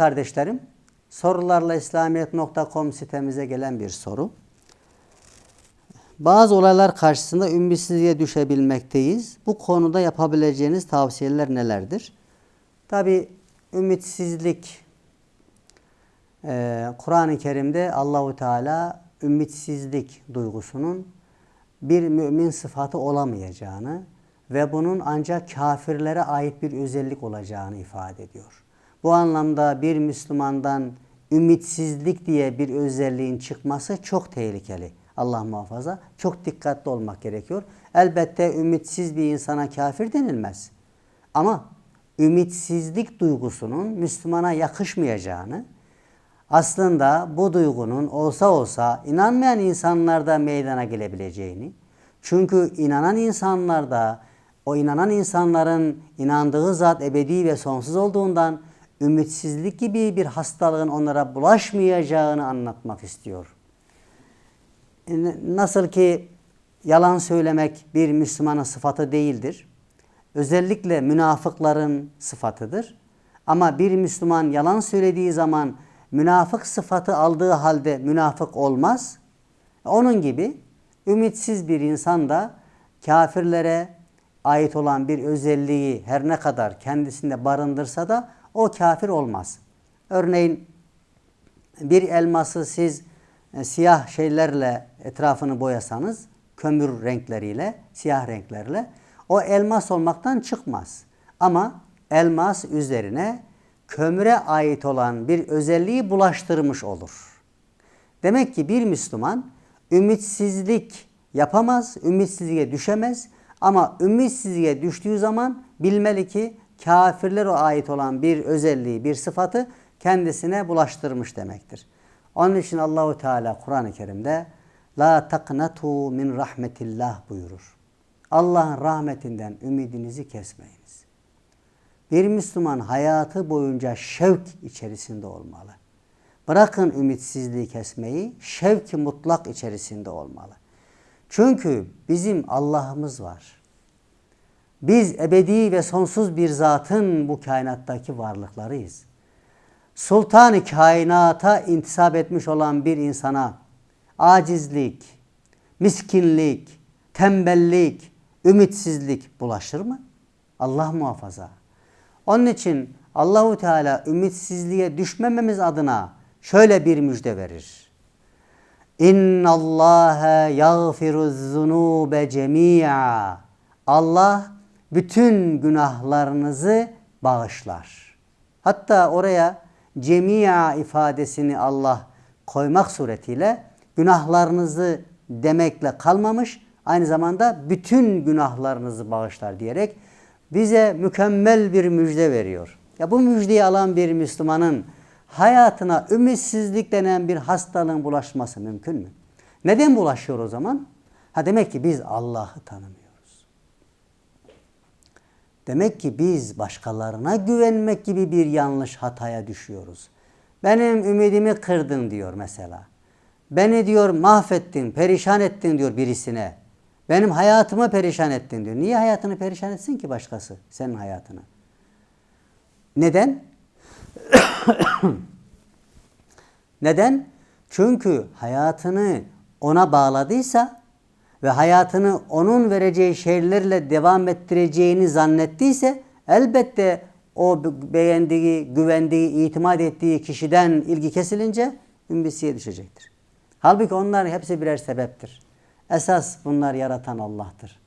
Kardeşlerim, sorularla İslamiyet.com sitemize gelen bir soru. Bazı olaylar karşısında ümitsizliğe düşebilmekteyiz. Bu konuda yapabileceğiniz tavsiyeler nelerdir? Tabi ümitsizlik e, Kur'an-ı Kerim'de Allahu Teala ümitsizlik duygusunun bir mümin sıfatı olamayacağını ve bunun ancak kafirlere ait bir özellik olacağını ifade ediyor. Bu anlamda bir Müslümandan ümitsizlik diye bir özelliğin çıkması çok tehlikeli. Allah muhafaza. Çok dikkatli olmak gerekiyor. Elbette ümitsiz bir insana kafir denilmez. Ama ümitsizlik duygusunun Müslümana yakışmayacağını, aslında bu duygunun olsa olsa inanmayan insanlarda meydana gelebileceğini, çünkü inanan insanlarda o inanan insanların inandığı zat ebedi ve sonsuz olduğundan ümitsizlik gibi bir hastalığın onlara bulaşmayacağını anlatmak istiyor. Nasıl ki yalan söylemek bir Müslümanın sıfatı değildir. Özellikle münafıkların sıfatıdır. Ama bir Müslüman yalan söylediği zaman münafık sıfatı aldığı halde münafık olmaz. Onun gibi ümitsiz bir insan da kafirlere ait olan bir özelliği her ne kadar kendisinde barındırsa da o kafir olmaz. Örneğin bir elması siz e, siyah şeylerle etrafını boyasanız, kömür renkleriyle, siyah renklerle o elmas olmaktan çıkmaz. Ama elmas üzerine kömüre ait olan bir özelliği bulaştırmış olur. Demek ki bir Müslüman ümitsizlik yapamaz, ümitsizliğe düşemez ama ümitsizliğe düştüğü zaman bilmeli ki kafirlere ait olan bir özelliği, bir sıfatı kendisine bulaştırmış demektir. Onun için Allahu Teala Kur'an-ı Kerim'de la taknatu min rahmetillah buyurur. Allah'ın rahmetinden ümidinizi kesmeyiniz. Bir Müslüman hayatı boyunca şevk içerisinde olmalı. Bırakın ümitsizliği kesmeyi, şevk mutlak içerisinde olmalı. Çünkü bizim Allah'ımız var. Biz ebedi ve sonsuz bir zatın bu kainattaki varlıklarıyız. Sultan-ı kainata intisap etmiş olan bir insana acizlik, miskinlik, tembellik, ümitsizlik bulaşır mı? Allah muhafaza. Onun için Allahu Teala ümitsizliğe düşmememiz adına şöyle bir müjde verir. İnna Allah yaghfiru zunube cemi'a. Allah bütün günahlarınızı bağışlar. Hatta oraya cemi'a ifadesini Allah koymak suretiyle günahlarınızı demekle kalmamış, aynı zamanda bütün günahlarınızı bağışlar diyerek bize mükemmel bir müjde veriyor. Ya bu müjdeyi alan bir Müslümanın hayatına ümitsizlik denen bir hastalığın bulaşması mümkün mü? Neden bulaşıyor o zaman? Ha demek ki biz Allah'ı tanımıyoruz. Demek ki biz başkalarına güvenmek gibi bir yanlış hataya düşüyoruz. Benim ümidimi kırdın diyor mesela. Beni diyor mahvettin, perişan ettin diyor birisine. Benim hayatımı perişan ettin diyor. Niye hayatını perişan etsin ki başkası senin hayatını? Neden? Neden? Çünkü hayatını ona bağladıysa ve hayatını onun vereceği şeylerle devam ettireceğini zannettiyse elbette o beğendiği, güvendiği, itimat ettiği kişiden ilgi kesilince ümbisiye düşecektir. Halbuki onlar hepsi birer sebeptir. Esas bunlar yaratan Allah'tır.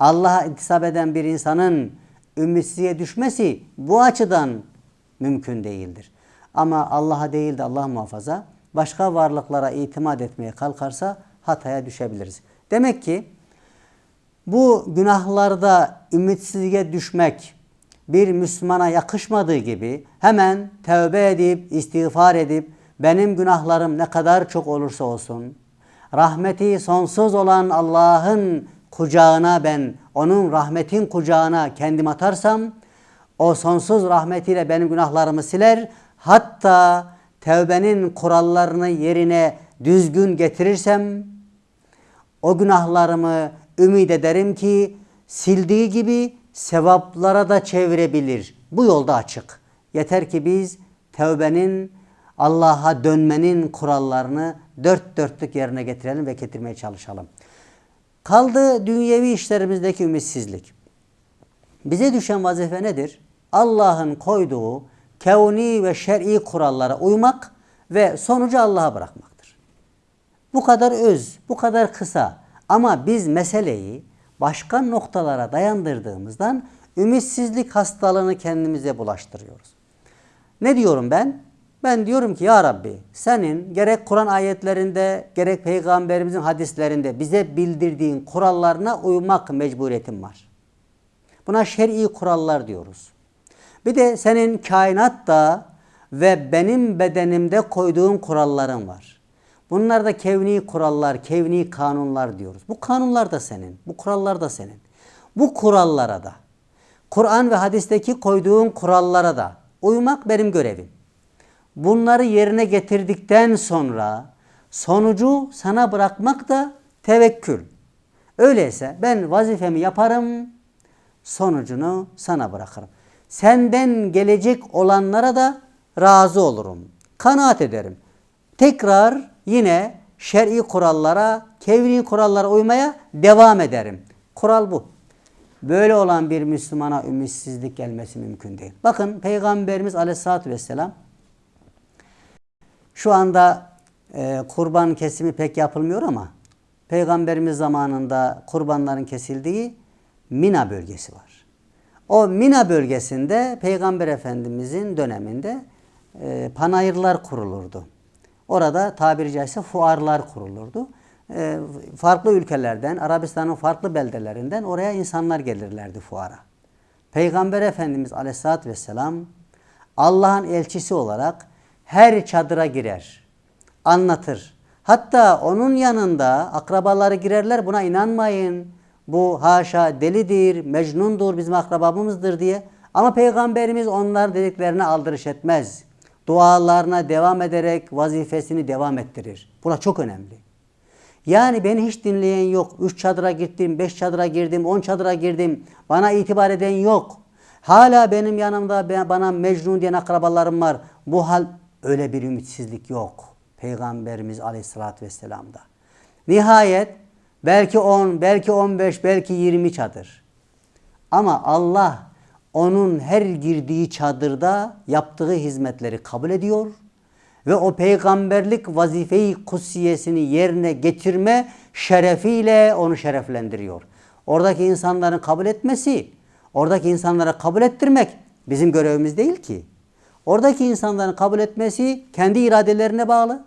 Allah'a intisap eden bir insanın ümitsizliğe düşmesi bu açıdan mümkün değildir. Ama Allah'a değil de Allah muhafaza başka varlıklara itimat etmeye kalkarsa hataya düşebiliriz. Demek ki bu günahlarda ümitsizliğe düşmek bir Müslümana yakışmadığı gibi hemen tövbe edip istiğfar edip benim günahlarım ne kadar çok olursa olsun rahmeti sonsuz olan Allah'ın kucağına ben onun rahmetin kucağına kendim atarsam o sonsuz rahmetiyle benim günahlarımı siler. Hatta tevbenin kurallarını yerine düzgün getirirsem o günahlarımı ümit ederim ki sildiği gibi sevaplara da çevirebilir. Bu yolda açık. Yeter ki biz tevbenin, Allah'a dönmenin kurallarını dört dörtlük yerine getirelim ve getirmeye çalışalım. Kaldı dünyevi işlerimizdeki ümitsizlik. Bize düşen vazife nedir? Allah'ın koyduğu kevni ve şer'i kurallara uymak ve sonucu Allah'a bırakmaktır. Bu kadar öz, bu kadar kısa ama biz meseleyi başka noktalara dayandırdığımızdan ümitsizlik hastalığını kendimize bulaştırıyoruz. Ne diyorum ben? Ben diyorum ki ya Rabbi senin gerek Kur'an ayetlerinde gerek peygamberimizin hadislerinde bize bildirdiğin kurallarına uymak mecburiyetim var. Buna şer'i kurallar diyoruz. Bir de senin kainatta ve benim bedenimde koyduğun kuralların var. Bunlar da kevni kurallar, kevni kanunlar diyoruz. Bu kanunlar da senin, bu kurallar da senin. Bu kurallara da, Kur'an ve hadisteki koyduğun kurallara da uymak benim görevim. Bunları yerine getirdikten sonra sonucu sana bırakmak da tevekkül. Öyleyse ben vazifemi yaparım, sonucunu sana bırakırım. Senden gelecek olanlara da razı olurum. Kanaat ederim. Tekrar yine şer'i kurallara, kevni kurallara uymaya devam ederim. Kural bu. Böyle olan bir Müslümana ümitsizlik gelmesi mümkün değil. Bakın Peygamberimiz Aleyhisselatü Vesselam şu anda e, kurban kesimi pek yapılmıyor ama Peygamberimiz zamanında kurbanların kesildiği Mina bölgesi var. O Mina bölgesinde Peygamber Efendimizin döneminde e, panayırlar kurulurdu. Orada tabiri caizse fuarlar kurulurdu. E, farklı ülkelerden, Arabistan'ın farklı beldelerinden oraya insanlar gelirlerdi fuara. Peygamber Efendimiz Aleyhisselatü Vesselam Allah'ın elçisi olarak her çadıra girer, anlatır. Hatta onun yanında akrabaları girerler buna inanmayın. Bu haşa delidir, mecnundur, bizim akrabamızdır diye. Ama Peygamberimiz onlar dediklerine aldırış etmez. Dualarına devam ederek vazifesini devam ettirir. Buna çok önemli. Yani beni hiç dinleyen yok. Üç çadıra gittim, beş çadıra girdim, on çadıra girdim. Bana itibar eden yok. Hala benim yanımda bana mecnun diyen akrabalarım var. Bu hal öyle bir ümitsizlik yok. Peygamberimiz aleyhissalatü vesselam'da. Nihayet belki 10, belki 15, belki 20 çadır. Ama Allah onun her girdiği çadırda yaptığı hizmetleri kabul ediyor ve o peygamberlik vazifeyi kutsiyesini yerine getirme şerefiyle onu şereflendiriyor. Oradaki insanların kabul etmesi, oradaki insanlara kabul ettirmek bizim görevimiz değil ki. Oradaki insanların kabul etmesi kendi iradelerine bağlı.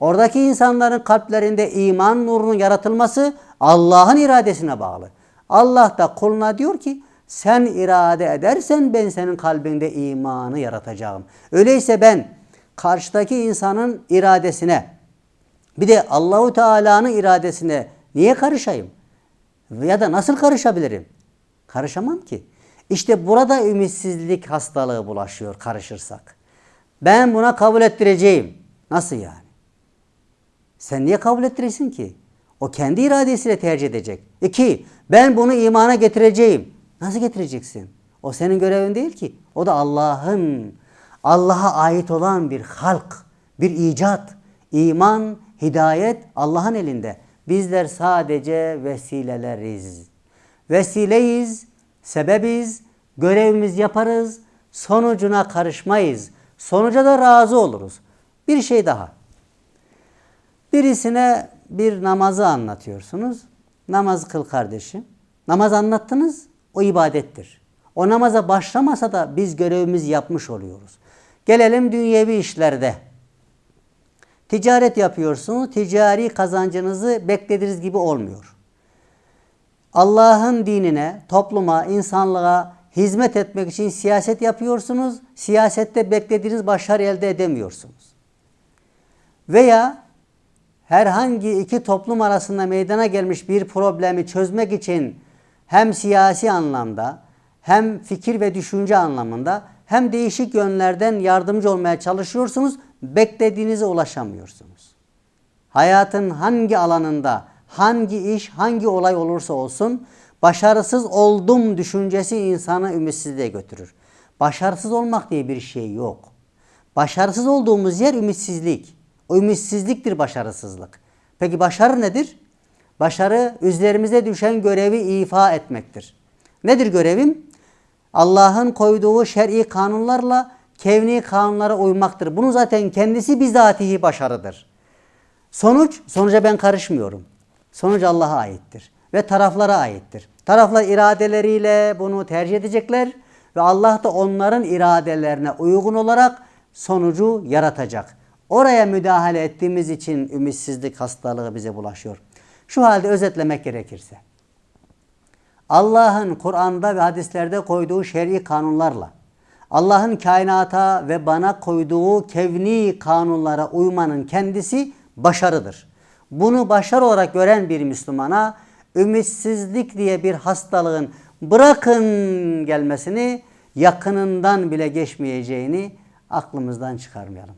Oradaki insanların kalplerinde iman nurunun yaratılması Allah'ın iradesine bağlı. Allah da kuluna diyor ki sen irade edersen ben senin kalbinde imanı yaratacağım. Öyleyse ben karşıdaki insanın iradesine bir de Allahu Teala'nın iradesine niye karışayım? Ya da nasıl karışabilirim? Karışamam ki. İşte burada ümitsizlik hastalığı bulaşıyor karışırsak. Ben buna kabul ettireceğim. Nasıl yani? Sen niye kabul ettirirsin ki? O kendi iradesiyle tercih edecek. İki, ben bunu imana getireceğim. Nasıl getireceksin? O senin görevin değil ki. O da Allah'ın, Allah'a ait olan bir halk, bir icat. İman, hidayet Allah'ın elinde. Bizler sadece vesileleriz. Vesileyiz, sebebiz, görevimiz yaparız, sonucuna karışmayız. Sonuca da razı oluruz. Bir şey daha. Birisine bir namazı anlatıyorsunuz. Namaz kıl kardeşim. Namaz anlattınız, o ibadettir. O namaza başlamasa da biz görevimizi yapmış oluyoruz. Gelelim dünyevi işlerde. Ticaret yapıyorsunuz, ticari kazancınızı beklediğiniz gibi olmuyor. Allah'ın dinine, topluma, insanlığa hizmet etmek için siyaset yapıyorsunuz. Siyasette beklediğiniz başarı elde edemiyorsunuz. Veya herhangi iki toplum arasında meydana gelmiş bir problemi çözmek için hem siyasi anlamda hem fikir ve düşünce anlamında hem değişik yönlerden yardımcı olmaya çalışıyorsunuz. Beklediğinize ulaşamıyorsunuz. Hayatın hangi alanında hangi iş, hangi olay olursa olsun başarısız oldum düşüncesi insanı ümitsizliğe götürür. Başarısız olmak diye bir şey yok. Başarısız olduğumuz yer ümitsizlik. O ümitsizliktir başarısızlık. Peki başarı nedir? Başarı üzerimize düşen görevi ifa etmektir. Nedir görevim? Allah'ın koyduğu şer'i kanunlarla kevni kanunlara uymaktır. Bunun zaten kendisi bizatihi başarıdır. Sonuç, sonuca ben karışmıyorum. Sonuç Allah'a aittir ve taraflara aittir. Taraflar iradeleriyle bunu tercih edecekler ve Allah da onların iradelerine uygun olarak sonucu yaratacak. Oraya müdahale ettiğimiz için ümitsizlik hastalığı bize bulaşıyor. Şu halde özetlemek gerekirse. Allah'ın Kur'an'da ve hadislerde koyduğu şer'i kanunlarla Allah'ın kainata ve bana koyduğu kevni kanunlara uymanın kendisi başarıdır. Bunu başarı olarak gören bir Müslümana ümitsizlik diye bir hastalığın bırakın gelmesini yakınından bile geçmeyeceğini aklımızdan çıkarmayalım.